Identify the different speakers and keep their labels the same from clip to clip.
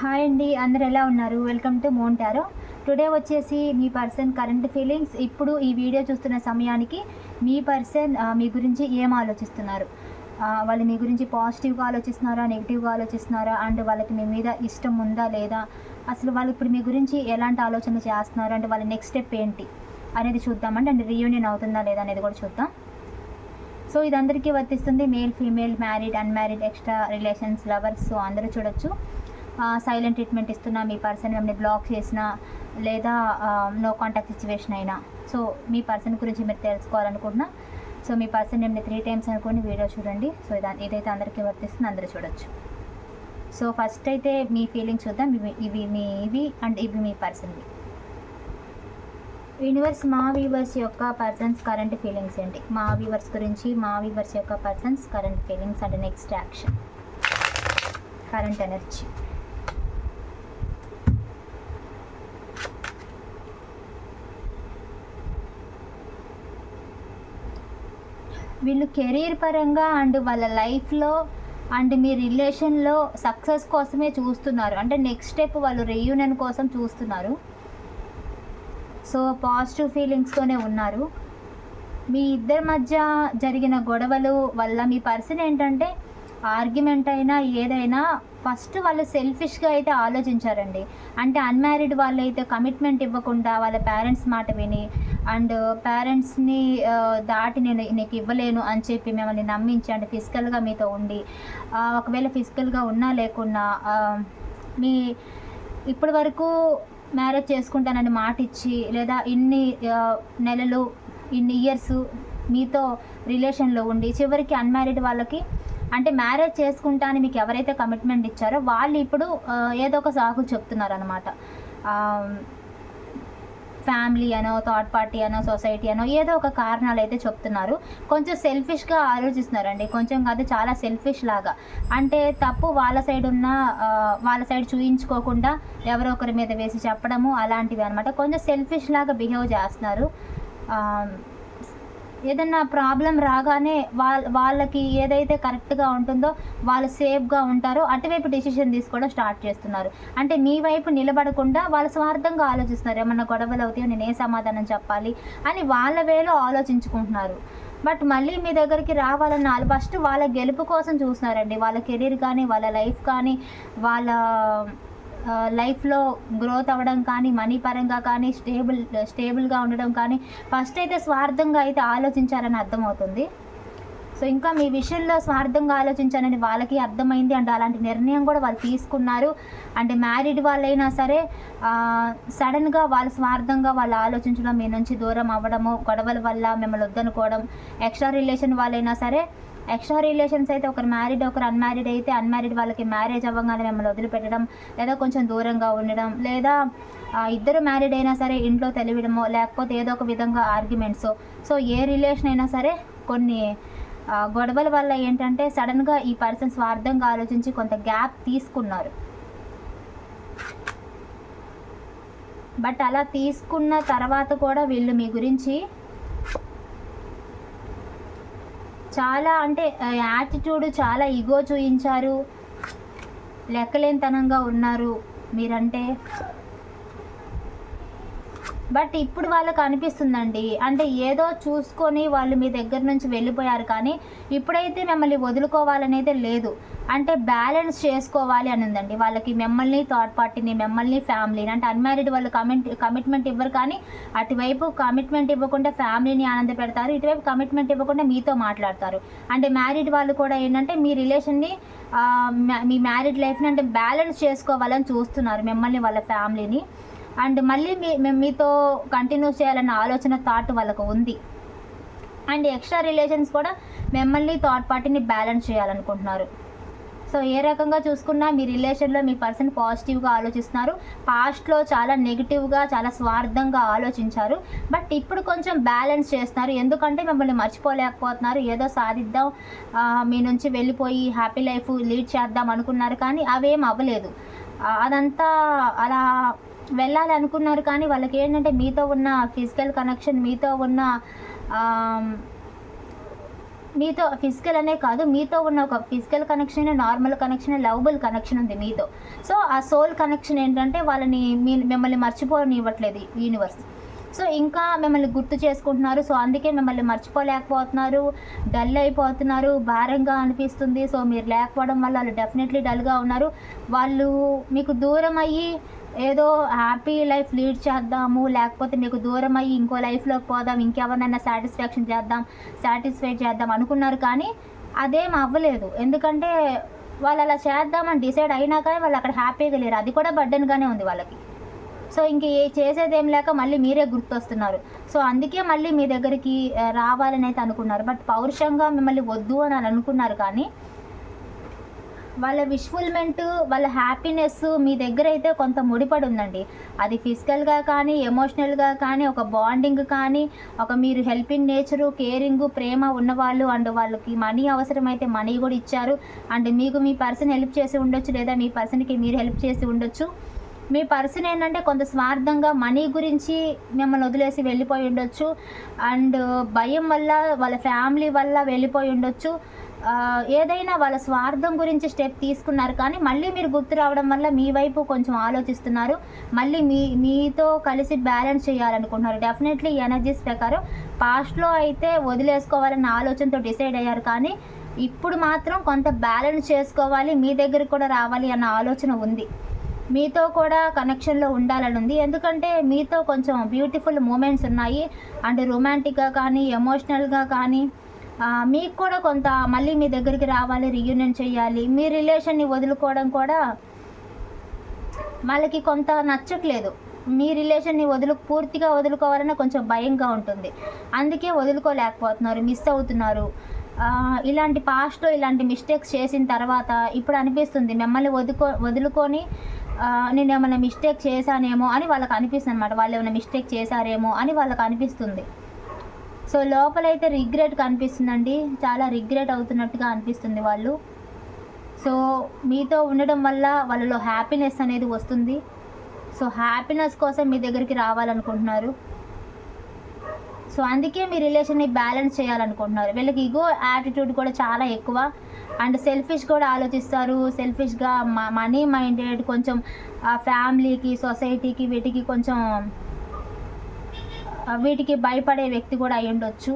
Speaker 1: Hi అండి అందరు ఎలా ఉన్నారు? వెల్కమ్ టు మోంటారో టుడే వచ్చేసి మీ పర్సన్ కరెంట్ ఫీలింగ్స్ ఇప్పుడు ఈ వీడియో చూస్తున్న సమయానికి మీ పర్సన్ మీ గురించి ఏం ఆలోచిస్తున్నారు? వాళ్ళు మీ గురించి పాజిటివ్గా ఆలోచిస్తున్నారా నెగిటివ్గా ఆలోచిస్తున్నారా? అండ్ వాళ్ళకి మీ మీద ఇష్టం ఉందా లేదా? అసలు వాళ్ళు ఇప్పుడు మీ గురించి ఎలాంటి ఆలోచన చేస్తున్నారు? అంటే వాళ్ళ నెక్స్ట్ స్టెప్ ఏంటి అనేది చూద్దామండి అండ్. రీయూనియన్ అవుతుందా లేదా అనేది కూడా చూద్దాం. సో ఇది అందరికీ వర్తిస్తుంది. Male female married unmarried extra relations lovers so అందరూ చూడొచ్చు. సైలెంట్ ట్రీట్మెంట్ ఇస్తున్నా మీ పర్సన్ మిమ్మల్ని బ్లాక్ చేసినా లేదా నో కాంటాక్ట్ సిచ్యువేషన్ అయినా. సో మీ పర్సన్ గురించి మీరు తెలుసుకోవాలనుకుంటున్నా. సో మీ పర్సన్ మిమ్మల్ని త్రీ టైమ్స్ అనుకుని వీడియో చూడండి. సో ఇది ఇదైతే అందరికీ వర్తిస్తుంది అందరూ చూడొచ్చు. సో ఫస్ట్ అయితే మీ ఫీలింగ్స్ చూద్దాం. ఇవి ఇవి మీ ఇవి అండ్ ఇవి మీ పర్సన్వి యూనివర్స్ మా వీవర్స్ యొక్క పర్సన్స్ కరెంట్ ఫీలింగ్స్ ఏంటి? మా వీవర్స్ గురించి మా వీవర్స్ యొక్క persons current feelings and next action current energy వీళ్ళు కెరీర్ పరంగా అండ్ వాళ్ళ లైఫ్లో అండ్ మీ రిలేషన్లో సక్సెస్ కోసమే చూస్తున్నారు. అంటే నెక్స్ట్ స్టెప్ వాళ్ళు రీయూనియన్ కోసం చూస్తున్నారు. సో పాజిటివ్ ఫీలింగ్స్తోనే ఉన్నారు. మీ ఇద్దరి మధ్య జరిగిన గొడవలు వల్ల మీ పర్సన్ ఏంటంటే ఆర్గ్యుమెంట్ అయినా ఏదైనా ఫస్ట్ వాళ్ళు సెల్ఫిష్గా అయితే ఆలోచించారండి. అంటే అన్మ్యారీడ్ వాళ్ళు అయితే కమిట్మెంట్ ఇవ్వకుండా వాళ్ళ పేరెంట్స్ మాట విని అండ్ పేరెంట్స్ని దాటి నేను నీకు ఇవ్వలేను అని చెప్పి మిమ్మల్ని నమ్మించి అండ్ ఫిజికల్గా మీతో ఉండి ఒకవేళ ఫిజికల్గా ఉన్నా లేకున్నా మీ ఇప్పటి వరకు మ్యారేజ్ చేసుకుంటానని మాట ఇచ్చి లేదా ఇన్ని నెలలు ఇన్ని ఇయర్స్ మీతో రిలేషన్లో ఉండి చివరికి అన్మ్యారీడ్ వాళ్ళకి అంటే మ్యారేజ్ చేసుకుంటా అని మీకు ఎవరైతే కమిట్మెంట్ ఇచ్చారో వాళ్ళు ఇప్పుడు ఏదో ఒక సాకు చెప్తున్నారు అనమాట ఫ్యామిలీ అనో థర్డ్ పార్టీ అనో సొసైటీ అనో ఏదో ఒక కారణాలు అయితే చెప్తున్నారు. కొంచెం సెల్ఫిష్గా ఆలోచిస్తున్నారండి. కొంచెం కాదు చాలా సెల్ఫిష్ లాగా. అంటే తప్పు వాళ్ళ సైడ్ ఉన్న వాళ్ళ సైడ్ చూయించుకోకుండా ఎవరో ఒకరి మీద వేసి చెప్పడము అలాంటివి అనమాట కొంచెం సెల్ఫిష్ లాగా బిహేవ్ చేస్తున్నారు. ఏదన్నా ప్రాబ్లం రాగానే వాళ్ళ వాళ్ళకి ఏదైతే కరెక్ట్గా ఉంటుందో వాళ్ళు సేఫ్గా ఉంటారో అటువైపు డిసిషన్ తీసుకోవడం స్టార్ట్ చేస్తున్నారు. అంటే మీ వైపు నిలబడకుండా వాళ్ళ స్వార్థంగా ఆలోచిస్తున్నారు. ఏమన్నా గొడవలు అవుతాయో నేను ఏ సమాధానం చెప్పాలి అని వాళ్ళ వేలో ఆలోచించుకుంటున్నారు. బట్ మళ్ళీ మీ దగ్గరికి రావాలన్న ఫస్ట్ వాళ్ళ గెలుపు కోసం చూస్తున్నారండి. వాళ్ళ కెరీర్ కానీ వాళ్ళ లైఫ్ కానీ వాళ్ళ లైఫ్లో గ్రోత్ అవ్వడం కానీ మనీ పరంగా కానీ స్టేబుల్ స్టేబుల్గా ఉండడం కానీ ఫస్ట్ అయితే స్వార్థంగా అయితే ఆలోచించారని అర్థమవుతుంది. సో ఇంకా మీ విషయంలో స్వార్థంగా ఆలోచించానని వాళ్ళకి అర్థమైంది అండ్ అలాంటి నిర్ణయం కూడా వాళ్ళు తీసుకున్నారు. అంటే మ్యారీడ్ వాళ్ళైనా సరే సడన్గా వాళ్ళు స్వార్థంగా వాళ్ళు ఆలోచించడం మీ నుంచి దూరం అవ్వడము గొడవల వల్ల మిమ్మల్ని వద్దనుకోవడం ఎక్స్ట్రా రిలేషన్ వాళ్ళైనా సరే ఎక్స్ట్రా రిలేషన్స్ అయితే ఒకరు మ్యారీడ్ ఒకరు అన్మ్యారీడ్ అయితే అన్మ్యారీడ్ వాళ్ళకి మ్యారేజ్ అవ్వగానే మిమ్మల్ని వదిలిపెట్టడం లేదా కొంచెం దూరంగా ఉండడం లేదా ఇద్దరు మ్యారీడ్ అయినా సరే ఇంట్లో తెలియడమో లేకపోతే ఏదో ఒక విధంగా ఆర్గ్యుమెంట్స్. సో ఏ రిలేషన్ అయినా సరే కొన్ని గొడవల వల్ల ఏంటంటే సడన్గా ఈ పర్సన్ స్వార్థంగా ఆలోచించి కొంత గ్యాప్ తీసుకున్నారు. బట్ అలా తీసుకున్న తర్వాత కూడా వీళ్ళు మీ గురించి చాలా అంటే యాటిట్యూడ్ చాలా ఇగో చూయించారు. లెక్కలేనితనంగా ఉన్నారు మీరంటే. బట్ ఇప్పుడు వాళ్ళకి అనిపిస్తుందండి. అంటే ఏదో చూసుకొని వాళ్ళు మీ దగ్గర నుంచి వెళ్ళిపోయారు కానీ ఇప్పుడైతే మిమ్మల్ని వదులుకోవాలనేది లేదు. అంటే బ్యాలెన్స్ చేసుకోవాలి అని ఉందండి వాళ్ళకి మిమ్మల్ని థర్డ్ పార్టీని మిమ్మల్ని ఫ్యామిలీని అంటే అన్మ్యారీడ్ వాళ్ళు కమిట్ కమిట్మెంట్ ఇవ్వరు కానీ అటువైపు కమిట్మెంట్ ఇవ్వకుండా ఫ్యామిలీని ఆనంద పెడతారు ఇటువైపు కమిట్మెంట్ ఇవ్వకుండా మీతో మాట్లాడతారు. అంటే మ్యారీడ్ వాళ్ళు కూడా ఏంటంటే మీ రిలేషన్ని మీ మ్యారీడ్ లైఫ్ని అంటే బ్యాలెన్స్ చేసుకోవాలని చూస్తున్నారు మిమ్మల్ని వాళ్ళ ఫ్యామిలీని. అండ్ మళ్ళీ మీ మేము మీతో కంటిన్యూ చేయాలన్న ఆలోచన థాట్ వాళ్ళకు ఉంది. అండ్ ఎక్స్ట్రా రిలేషన్స్ కూడా మిమ్మల్ని థర్డ్ పార్టీని బ్యాలెన్స్ చేయాలనుకుంటున్నారు. సో ఏ రకంగా చూసుకున్నా మీ రిలేషన్లో మీ పర్సన్ పాజిటివ్గా ఆలోచిస్తున్నారు. పాస్ట్లో చాలా నెగిటివ్గా చాలా స్వార్థంగా ఆలోచించారు. బట్ ఇప్పుడు కొంచెం బ్యాలెన్స్ చేస్తున్నారు. ఎందుకంటే మిమ్మల్ని మర్చిపోలేకపోతున్నారు. ఏదో సాధిద్దాం మీ నుంచి వెళ్ళిపోయి హ్యాపీ లైఫ్ లీడ్ చేద్దాం అనుకున్నారు కానీ అవేం అవ్వలేదు. అదంతా అలా వెళ్ళాలి అనుకున్నారు కానీ వాళ్ళకి ఏంటంటే మీతో ఉన్న ఫిజికల్ కనెక్షన్ మీతో ఉన్న మీతో ఫిజికల్ అనే కాదు మీతో ఉన్న ఒక physical connection normal connection lovable connection ఉంది మీతో. సో ఆ సోల్ కనెక్షన్ ఏంటంటే వాళ్ళని మీ మిమ్మల్ని మర్చిపోనివ్వట్లేదు యూనివర్స్. సో ఇంకా మిమ్మల్ని గుర్తు చేసుకుంటున్నారు. సో అందుకే మిమ్మల్ని మర్చిపోలేకపోతున్నారు డల్ అయిపోతున్నారు భారంగా అనిపిస్తుంది. సో మీరు లేకపోవడం వల్ల వాళ్ళు డెఫినెట్లీ డల్గా ఉన్నారు. వాళ్ళు మీకు దూరం అయ్యి ఏదో హ్యాపీ లైఫ్ లీడ్ చేద్దాము లేకపోతే నీకు దూరం అయ్యి ఇంకో లైఫ్లోకి పోదాం ఇంకెవరినైనా సాటిస్ఫాక్షన్ చేద్దాం సాటిస్ఫై చేద్దాం అనుకున్నారు కానీ అదేం అవ్వలేదు. ఎందుకంటే వాళ్ళు అలా చేద్దామని డిసైడ్ అయినా కానీ వాళ్ళు అక్కడ హ్యాపీగా లేరు. అది కూడా బర్డెన్గానే ఉంది వాళ్ళకి. సో ఇంక ఏ చేసేది ఏం లేక మళ్ళీ మీరే గుర్తొస్తున్నారు. సో అందుకే మళ్ళీ మీ దగ్గరికి రావాలని అయితే అనుకున్నారు. బట్ పౌరుషంగా మిమ్మల్ని వద్దు అని అనుకున్నారు కానీ వాళ్ళ విష్ఫుల్మెంట్ వాళ్ళ హ్యాపీనెస్ మీ దగ్గర అయితే కొంత ముడిపడి ఉందండి అది ఫిజికల్గా కానీ ఎమోషనల్గా కానీ ఒక బాండింగ్ కానీ ఒక మీరు హెల్పింగ్ నేచరు కేరింగ్ ప్రేమ ఉన్నవాళ్ళు అండ్ వాళ్ళకి మనీ అవసరమైతే మనీ కూడా ఇచ్చారు. అండ్ మీకు మీ పర్సన్ హెల్ప్ చేసి ఉండొచ్చు లేదా మీ పర్సన్కి మీరు హెల్ప్ చేసి ఉండొచ్చు. మీ పర్సన్ ఏంటంటే కొంత స్వార్థంగా మనీ గురించి మిమ్మల్ని వదిలేసి వెళ్ళిపోయి ఉండొచ్చు. అండ్ భయం వల్ల వాళ్ళ ఫ్యామిలీ వల్ల వెళ్ళిపోయి ఉండొచ్చు. ఏదైనా వాళ్ళ స్వార్థం గురించి స్టెప్ తీసుకున్నారు కానీ మళ్ళీ మీరు గుర్తు రావడం వల్ల మీ వైపు కొంచెం ఆలోచిస్తున్నారు. మళ్ళీ మీ మీతో కలిసి బ్యాలెన్స్ చేయాలనుకుంటున్నారు. డెఫినెట్లీ ఎనర్జీస్ ప్రకారం పాస్ట్లో అయితే వదిలేసుకోవాలన్న ఆలోచనతో డిసైడ్ అయ్యారు కానీ ఇప్పుడు మాత్రం కొంత బ్యాలెన్స్ చేసుకోవాలి మీ దగ్గరికి కూడా రావాలి అన్న ఆలోచన ఉంది. మీతో కూడా కనెక్షన్లో ఉండాలని ఉంది. ఎందుకంటే మీతో కొంచెం బ్యూటిఫుల్ మూమెంట్స్ ఉన్నాయి. అండ్ రొమాంటిక్గా కానీ ఎమోషనల్గా కానీ మీకు కూడా కొంత మళ్ళీ మీ దగ్గరికి రావాలి రీయూనియన్ చేయాలి. మీ రిలేషన్ని వదులుకోవడం కూడా వాళ్ళకి కొంత నచ్చట్లేదు. మీ రిలేషన్ని వదులు పూర్తిగా వదులుకోవాలన్నా కొంచెం భయంగా ఉంటుంది. అందుకే వదులుకోలేకపోతున్నారు మిస్ అవుతున్నారు. ఇలాంటి పాస్ట్లో ఇలాంటి మిస్టేక్స్ చేసిన తర్వాత ఇప్పుడు అనిపిస్తుంది మిమ్మల్ని వదుకో వదులుకొని నేను ఏమైనా మిస్టేక్ చేశానేమో అని వాళ్ళకి అనిపిస్తుంది అనమాట వాళ్ళు ఏమైనా మిస్టేక్ చేశారేమో అని వాళ్ళకి అనిపిస్తుంది. సో లోపలైతే రిగ్రెట్ కనిపిస్తుందండి. చాలా రిగ్రెట్ అవుతున్నట్టుగా అనిపిస్తుంది వాళ్ళు. సో మీతో ఉండడం వల్ల వాళ్ళలో హ్యాపీనెస్ అనేది వస్తుంది. సో హ్యాపీనెస్ కోసం మీ దగ్గరికి రావాలనుకుంటున్నారు. సో అందుకే మీ రిలేషన్ని బ్యాలెన్స్ చేయాలనుకుంటున్నారు. వీళ్ళకి ఇగో యాటిట్యూడ్ కూడా చాలా ఎక్కువ. అండ్ సెల్ఫిష్ కూడా ఆలోచిస్తారు. సెల్ఫిష్గా మనీ మైండెడ్ కొంచెం ఫ్యామిలీకి సొసైటీకి వీటికి కొంచెం వీటికి భయపడే వ్యక్తి కూడా అయి ఉండొచ్చు.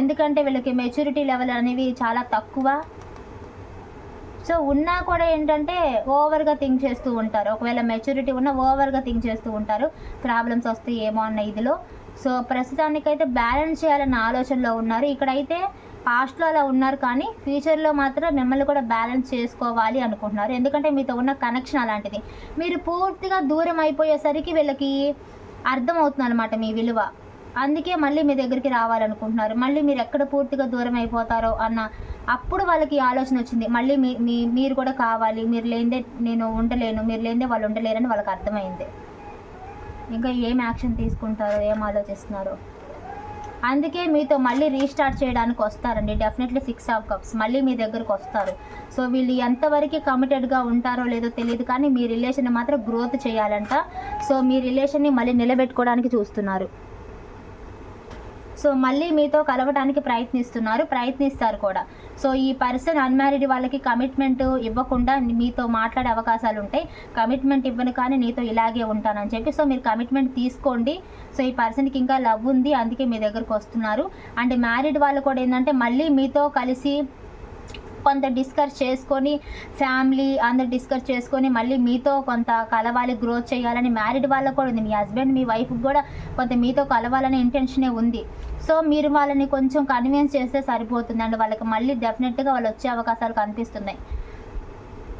Speaker 1: ఎందుకంటే వీళ్ళకి మెచ్యూరిటీ లెవెల్ అనేవి చాలా తక్కువ. సో ఉన్నా కూడా ఏంటంటే ఓవర్గా థింక్ చేస్తూ ఉంటారు. ఒకవేళ మెచ్యూరిటీ ఉన్నా ఓవర్గా థింక్ చేస్తూ ఉంటారు. ప్రాబ్లమ్స్ వస్తాయి ఏమో అన్న ఇదిలో. సో ప్రస్తుతానికైతే బ్యాలెన్స్ చేయాలన్న ఆలోచనలో ఉన్నారు. ఇక్కడైతే పాస్ట్లో అలా ఉన్నారు కానీ ఫ్యూచర్లో మాత్రం మిమ్మల్ని కూడా బ్యాలెన్స్ చేసుకోవాలి అనుకుంటున్నారు. ఎందుకంటే మీతో ఉన్న కనెక్షన్ అలాంటిది. మీరు పూర్తిగా దూరం అయిపోయేసరికి వీళ్ళకి అర్థమవుతుంది అనమాట మీ విలువ. అందుకే మళ్ళీ మీ దగ్గరికి రావాలనుకుంటున్నారు. మళ్ళీ మీరు ఎక్కడ పూర్తిగా దూరం అయిపోతారో అన్న అప్పుడు వాళ్ళకి ఆలోచన వచ్చింది. మళ్ళీ మీ మీ మీరు కూడా కావాలి. మీరు లేనిదే నేను ఉండలేను. మీరు లేనిదే వాళ్ళు ఉండలేరని వాళ్ళకి అర్థమైంది. ఇంకా ఏం యాక్షన్ తీసుకుంటారో ఏం ఆలోచిస్తున్నారో? అందుకే మీతో మళ్ళీ రీస్టార్ట్ చేయడానికి వస్తారండి. డెఫినెట్లీ సిక్స్ ఆఫ్ కప్స్ మళ్ళీ మీ దగ్గరకు వస్తారు. సో వీళ్ళు ఎంతవరకు కమిటెడ్గా ఉంటారో లేదో తెలియదు కానీ మీ రిలేషన్ మాత్రం గ్రోత్ చేయాలంట. సో మీ రిలేషన్ని మళ్ళీ నిలబెట్టుకోవడానికి చూస్తున్నారు. సో మళ్ళీ మీతో కలవడానికి ప్రయత్నిస్తున్నారు ప్రయత్నిస్తారు కూడా. సో ఈ పర్సన్ అన్మ్యారీడ్ వాళ్ళకి కమిట్మెంట్ ఇవ్వకుండా మీతో మాట్లాడే అవకాశాలు ఉంటాయి. కమిట్మెంట్ ఇవ్వను కానీ నీతో ఇలాగే ఉంటానని చెప్పి సో మీరు కమిట్మెంట్ తీసుకోండి. సో ఈ పర్సన్కి ఇంకా లవ్ ఉంది అందుకే మీ దగ్గరకు వస్తున్నారు. అండ్ మ్యారీడ్ వాళ్ళు కూడా ఏంటంటే మళ్ళీ మీతో కలిసి కొంత డిస్కస్ చేసుకొని ఫ్యామిలీ అందరు డిస్కస్ చేసుకొని మళ్ళీ మీతో కొంత కలవాలి గ్రోత్ చేయాలని మ్యారీడ్ వాళ్ళకు కూడా ఉంది. మీ హస్బెండ్ మీ వైఫ్కి కూడా కొంత మీతో కలవాలనే ఇంటెన్షనే ఉంది. సో మీరు వాళ్ళని కొంచెం కన్విన్స్ చేస్తే సరిపోతుంది. అండ్ వాళ్ళకి మళ్ళీ డెఫినెట్గా వాళ్ళు వచ్చే అవకాశాలు కనిపిస్తున్నాయి.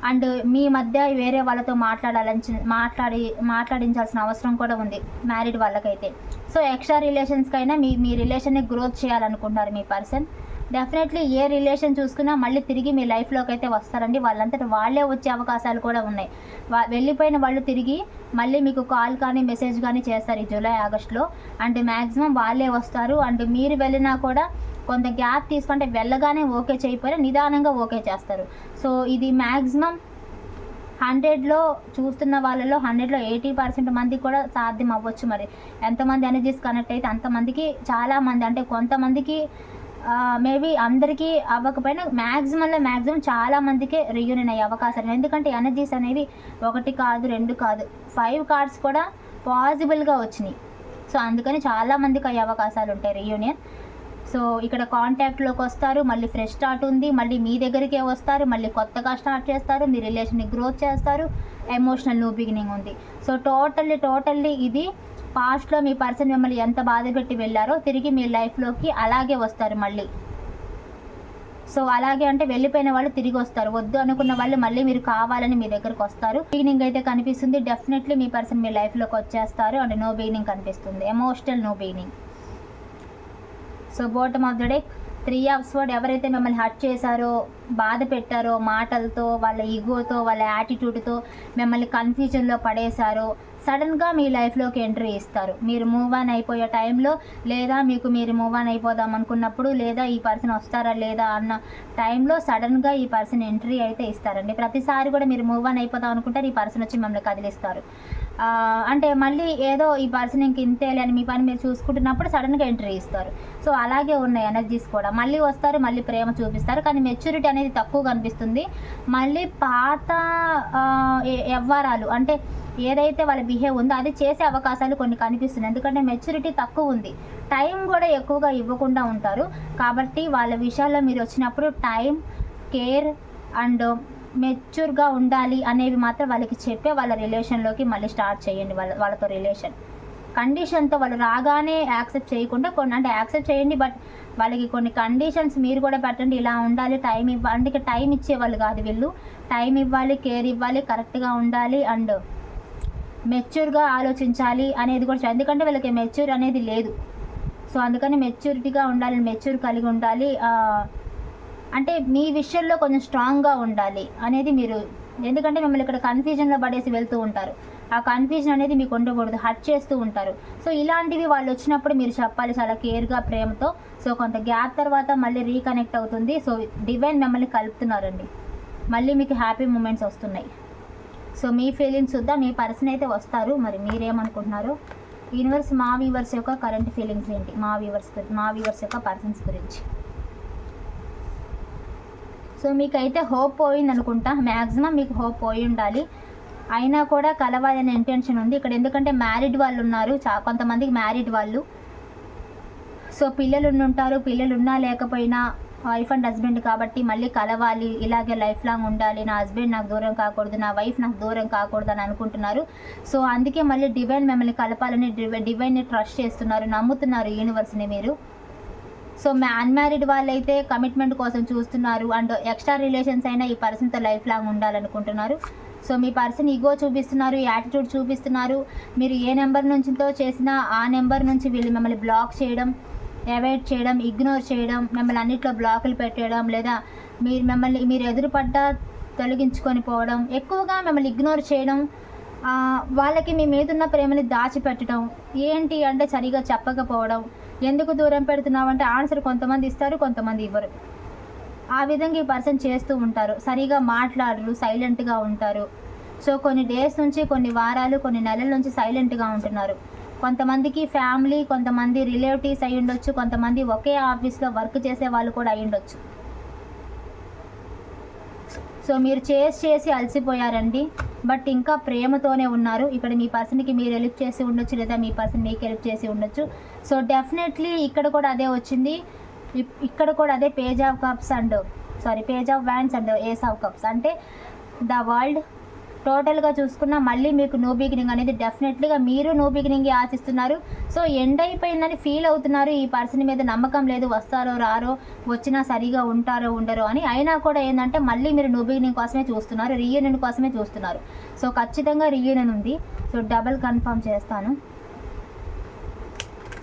Speaker 1: అండ్ మీ మధ్య వేరే వాళ్ళతో మాట్లాడాలని మాట్లాడి మాట్లాడించాల్సిన అవసరం కూడా ఉంది మ్యారీడ్ వాళ్ళకైతే. సో ఎక్స్ట్రా రిలేషన్స్కైనా మీ మీ రిలేషన్ని గ్రోత్ చేయాలనుకుంటారు మీ పర్సన్ డెఫినెట్లీ ఏ రిలేషన్ చూసుకున్నా మళ్ళీ తిరిగి మీ లైఫ్లోకి అయితే వస్తారండి. వాళ్ళంతటి వాళ్ళే వచ్చే అవకాశాలు కూడా ఉన్నాయి. వా వెళ్ళిపోయిన వాళ్ళు తిరిగి మళ్ళీ మీకు కాల్ కానీ మెసేజ్ కానీ చేస్తారు ఈ జూలై ఆగస్ట్లో అండ్ మ్యాక్సిమం వాళ్ళే వస్తారు. అండ్ మీరు వెళ్ళినా కూడా కొంత గ్యాప్ తీసుకుంటే వెళ్ళగానే ఓకే చేయకపోయినా నిదానంగా ఓకే చేస్తారు. సో ఇది మ్యాక్సిమం హండ్రెడ్లో చూస్తున్న వాళ్ళలో హండ్రెడ్లో ఎయిటీ పర్సెంట్ మందికి కూడా సాధ్యం అవ్వచ్చు మరి. ఎంతమంది ఎనర్జీస్ కనెక్ట్ అయితే అంతమందికి చాలామంది అంటే కొంతమందికి మేబీ అందరికీ అవ్వకపోయినా మ్యాక్సిమంలో మ్యాక్సిమం చాలా మందికే రియూనియన్ అయ్యే అవకాశాలు ఎందుకంటే ఎనర్జీస్ అనేవి ఒకటి కాదు రెండు కాదు ఫైవ్ కార్డ్స్ కూడా పాసిబుల్గా వచ్చినాయి. సో అందుకని చాలా మందికి అయ్యే అవకాశాలు ఉంటాయి రియూనియన్ సో ఇక్కడ కాంటాక్ట్లోకి వస్తారు మళ్ళీ ఫ్రెష్ స్టార్ట్ ఉంది మళ్ళీ మీ దగ్గరికే వస్తారు మళ్ళీ కొత్తగా స్టార్ట్ చేస్తారు మీ రిలేషన్ని గ్రోత్ చేస్తారు ఎమోషనల్ న్యూ బిగినింగ్ ఉంది. సో టోటల్లీ టోటల్లీ ఇది పాస్ట్లో మీ పర్సన్ మిమ్మల్ని ఎంత బాధ పెట్టి వెళ్ళారో తిరిగి మీ లైఫ్లోకి అలాగే వస్తారు మళ్ళీ. సో అలాగే అంటే వెళ్ళిపోయిన వాళ్ళు తిరిగి వస్తారు. వద్దు అనుకున్న వాళ్ళు మళ్ళీ మీరు కావాలని మీ దగ్గరకు వస్తారు. బిగినింగ్ అయితే కనిపిస్తుంది. డెఫినెట్లీ మీ పర్సన్ మీ లైఫ్లోకి వచ్చేస్తారు. అండ్ నో బిగినింగ్ కనిపిస్తుంది. Emotional no beginning so bottom of the day three of word ఎవరైతే మిమ్మల్ని హర్ట్ చేశారో బాధ పెట్టారో మాటలతో వాళ్ళ ఈగోతో వాళ్ళ యాటిట్యూడ్తో మిమ్మల్ని కన్ఫ్యూజన్లో పడేశారో సడన్గా మీ లైఫ్లోకి ఎంట్రీ ఇస్తారు. మీరు మూవ్ ఆన్ అయిపోయే టైంలో లేదా మీకు మీరు మూవ్ ఆన్ అయిపోదాం అనుకున్నప్పుడు లేదా ఈ పర్సన్ వస్తారా లేదా అన్న టైంలో సడన్గా ఈ పర్సన్ ఎంట్రీ అయితే ఇస్తారండి. ప్రతిసారి కూడా మీరు మూవ్ ఆన్ అయిపోదాం అనుకుంటారు ఈ పర్సన్ వచ్చి మిమ్మల్ని కదిలిస్తారు. అంటే మళ్ళీ ఏదో ఈ పర్సన్ ఇంక ఇంతేలే అని మీ పని మీరు చూసుకుంటున్నప్పుడు సడన్గా ఎంట్రీ ఇస్తారు. సో అలాగే ఉన్నాయి ఎనర్జీస్ కూడా. మళ్ళీ వస్తారు మళ్ళీ ప్రేమ చూపిస్తారు. కానీ మెచ్యూరిటీ అనేది తక్కువ కనిపిస్తుంది మళ్ళీ పాత వ్యవహారాలు అంటే ఏదైతే వాళ్ళ బిహేవ్ ఉందో అది చేసే అవకాశాలు కొన్ని కనిపిస్తున్నాయి. ఎందుకంటే మెచ్యూరిటీ తక్కువ ఉంది. టైం కూడా ఎక్కువగా ఇవ్వకుండా ఉంటారు. కాబట్టి వాళ్ళ విషయాల్లో మీరు వచ్చినప్పుడు టైం కేర్ అండ్ మెచ్యూర్గా ఉండాలి అనేవి మాత్రం వాళ్ళకి చెప్పే వాళ్ళ రిలేషన్లోకి మళ్ళీ స్టార్ట్ చేయండి వాళ్ళ వాళ్ళతో రిలేషన్. కండిషన్తో వాళ్ళు రాగానే యాక్సెప్ట్ చేయకుండా కొన్ని అంటే యాక్సెప్ట్ చేయండి బట్ వాళ్ళకి కొన్ని కండిషన్స్ మీరు కూడా పెట్టండి ఇలా ఉండాలి టైం ఇవ్వాలి అందుకే టైం ఇచ్చేవాళ్ళు కాదు వీళ్ళు. టైం ఇవ్వాలి కేర్ ఇవ్వాలి కరెక్ట్గా ఉండాలి అండ్ మెచ్యూర్గా ఆలోచించాలి అనేది కూడా ఎందుకంటే వీళ్ళకి మెచ్యూర్ అనేది లేదు. సో అందుకని మెచ్యూరిటీగా ఉండాలి మెచ్యూర్ కలిగి ఉండాలి అంటే మీ విషయంలో కొంచెం స్ట్రాంగ్గా ఉండాలి అనేది మీరు ఎందుకంటే మిమ్మల్ని ఇక్కడ కన్ఫ్యూజన్లో పడేసి వెళ్తూ ఉంటారు. ఆ కన్ఫ్యూజన్ అనేది మీకు ఉండకూడదు హట్ చేస్తూ ఉంటారు. సో ఇలాంటివి వాళ్ళు వచ్చినప్పుడు మీరు చెప్పాలి చాలా కేర్గా ప్రేమతో. సో కొంత గ్యాప్ తర్వాత మళ్ళీ రీకనెక్ట్ అవుతుంది. సో డివైన్ మిమ్మల్ని కలుపుతున్నారండి. మళ్ళీ మీకు హ్యాపీ మూమెంట్స్ వస్తున్నాయి. సో మీ ఫీలింగ్స్ వద్దా మీ పర్సన్ అయితే వస్తారు. మరి మీరేమనుకుంటున్నారు? యూనివర్స్ మా వ్యూవర్స్ యొక్క కరెంట్ ఫీలింగ్స్ ఏంటి? మా వ్యూవర్స్ మా వ్యూవర్స్ యొక్క పర్సన్స్ గురించి. సో మీకైతే హోప్ పోయింది అనుకుంటా మ్యాక్సిమం మీకు హోప్ పోయి ఉండాలి. అయినా కూడా కలవాలనే ఇంటెన్షన్ ఉంది. ఇక్కడ ఎందుకంటే మ్యారీడ్ వాళ్ళు ఉన్నారు. చా కొంతమందికి మ్యారీడ్ వాళ్ళు. సో పిల్లలు ఉంటారు. పిల్లలు ఉన్నా లేకపోయినా వైఫ్ అండ్ హస్బెండ్ కాబట్టి మళ్ళీ కలవాలి. ఇలాగే లైఫ్ లాంగ్ ఉండాలి. నా హస్బెండ్ నాకు దూరం కాకూడదు. నా వైఫ్ నాకు దూరం కాకూడదు అని అనుకుంటున్నారు. సో అందుకే మళ్ళీ డివైన్ మిమ్మల్ని కలపాలని డివైన్ని ట్రస్ట్ చేస్తున్నారు. నమ్ముతున్నారు యూనివర్స్ని మీరు. సో మ్యా అన్మ్యారీడ్ వాళ్ళైతే కమిట్మెంట్ కోసం చూస్తున్నారు. అండ్ ఎక్స్ట్రా రిలేషన్స్ అయినా ఈ పర్సన్తో లైఫ్ లాంగ్ ఉండాలనుకుంటున్నారు. సో మీ పర్సన్ ఈగో చూపిస్తున్నారు యాటిట్యూడ్ చూపిస్తున్నారు. మీరు ఏ నెంబర్ నుంచితో చేసినా ఆ నెంబర్ నుంచి వీళ్ళు మిమ్మల్ని బ్లాక్ చేయడం అవాయిడ్ చేయడం ఇగ్నోర్ చేయడం మిమ్మల్ని అన్నిట్లో బ్లాకులు పెట్టేయడం లేదా మీరు మిమ్మల్ని మీరు ఎదురుపడ్డ తొలగించుకొని పోవడం ఎక్కువగా మిమ్మల్ని ఇగ్నోర్ చేయడం వాళ్ళకి మీ మీద ఉన్న ప్రేమని దాచిపెట్టడం ఏంటి అంటే సరిగా చెప్పకపోవడం ఎందుకు దూరం పెడుతున్నావు అంటే ఆన్సర్ కొంతమంది ఇస్తారు కొంతమంది ఇవ్వరు. ఆ విధంగా ఈ పర్సన్ చేస్తూ ఉంటారు. సరిగా మాట్లాడరు సైలెంట్గా ఉంటారు. సో కొన్ని డేస్ నుంచి కొన్ని వారాలు కొన్ని నెలల నుంచి సైలెంట్గా ఉంటున్నారు. కొంతమందికి ఫ్యామిలీ కొంతమంది రిలేటివ్స్ అయి ఉండొచ్చు కొంతమంది ఒకే ఆఫీస్లో వర్క్ చేసే వాళ్ళు కూడా అయి ఉండొచ్చు సో మీరు చేసి చేసి అలసిపోయారండి. బట్ ఇంకా ప్రేమతోనే ఉన్నారు. ఇక్కడ మీ పర్సన్కి మీరు హెల్ప్ చేసి ఉండొచ్చు లేదా మీ పర్సన్ మీకు హెల్ప్ చేసి ఉండొచ్చు. సో డెఫినెట్లీ ఇక్కడ కూడా అదే వచ్చింది. ఇక్కడ కూడా అదే page of cups and sorry page of wands and ace of cups. అంటే ద వరల్డ్ టోటల్గా చూసుకున్నా మళ్ళీ మీకు నో బిగినింగ్ అనేది డెఫినెట్లీగా మీరు నో బిగినింగ్ ఆశిస్తున్నారు. సో ఎండ్ అయిపోయిందని ఫీల్ అవుతున్నారు. ఈ పర్సన్ మీద నమ్మకం లేదు వస్తారో రారో వచ్చినా సరిగా ఉంటారో ఉండరో అని. అయినా కూడా ఏంటంటే మళ్ళీ మీరు నో బిగినింగ్ కోసమే చూస్తున్నారు. రీయూనియన్ కోసమే చూస్తున్నారు. సో ఖచ్చితంగా రీయూనియన్ ఉంది. సో డబల్ కన్ఫర్మ్ చేస్తాను.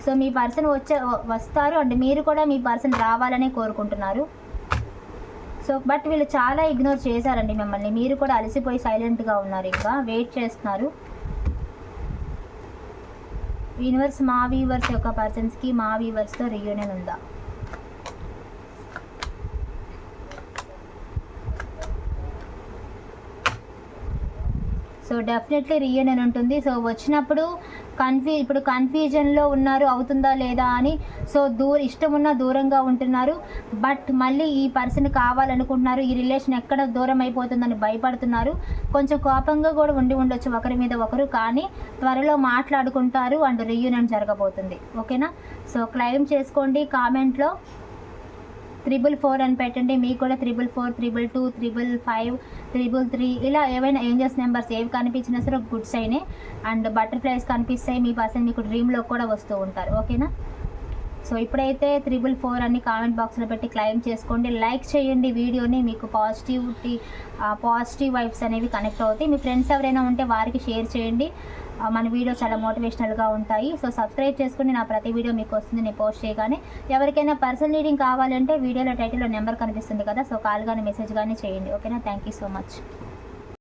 Speaker 1: సో మీ పర్సన్ వచ్చే వస్తారు. అండ్ మీరు కూడా మీ పర్సన్ రావాలనే కోరుకుంటున్నారు. సో బట్ వీళ్ళు చాలా ఇగ్నోర్ చేశారండి మిమ్మల్ని. మీరు కూడా అలసిపోయి సైలెంట్గా ఉన్నారు ఇంకా. వెయిట్ చేస్తున్నారు. యూనివర్స్ మా వీవర్స్ యొక్క పర్సన్స్కి మా వీవర్స్తో రియూనియన్ ఉందా? సో డెఫినెట్లీ రీయూనియన్ ఉంటుంది. సో వచ్చినప్పుడు కన్ఫ్యూ ఇప్పుడు కన్ఫ్యూజన్లో ఉన్నారు అవుతుందా లేదా అని సో దూర ఇష్టం ఉన్న దూరంగా ఉంటున్నారు. బట్ మళ్ళీ ఈ పర్సన్ కావాలనుకుంటున్నారు ఈ రిలేషన్ ఎక్కడ దూరం అయిపోతుందని భయపడుతున్నారు. కొంచెం కోపంగా కూడా ఉండి ఉండొచ్చు ఒకరి మీద ఒకరు కానీ త్వరలో మాట్లాడుకుంటారు అండ్ రీయూనియన్ జరగబోతుంది. ఓకేనా? సో క్లెయిమ్ చేసుకోండి కామెంట్లో. త్రిబుల్ ఫోర్ అని పెట్టండి. మీకు కూడా triple four triple two triple five triple three ఇలా ఏవైనా ఏంజల్స్ నెంబర్స్ ఏవి కనిపించినా సరే గుడ్ సైనే అండ్ బటర్ఫ్లైస్ కనిపిస్తాయి. మీ పర్సన్ మీకు డ్రీమ్లో కూడా వస్తూ ఉంటారు. ఓకేనా సో ఇప్పుడైతే త్రిబుల్ ఫోర్ అని కామెంట్ బాక్స్లో పెట్టి క్లైమ్ చేసుకోండి. లైక్ చేయండి వీడియోని. మీకు పాజిటివిటీ పాజిటివ్ వైబ్స్ అనేవి కనెక్ట్ అవుతాయి. మీ ఫ్రెండ్స్ ఎవరైనా ఉంటే వారికి షేర్ చేయండి. మన వీడియో చాలా మోటివేషనల్గా ఉంటాయి. సో సబ్స్క్రైబ్ చేసుకుని నా ప్రతి వీడియో మీకు వస్తుంది నేను పోస్ట్ చేయగానే. ఎవరికైనా పర్సనల్ రీడింగ్ కావాలంటే వీడియోలో టైటిల్లో నెంబర్ కనిపిస్తుంది కదా సో కాల్ కానీ మెసేజ్ కానీ చేయండి. ఓకేనా థ్యాంక్ యూ సో మచ్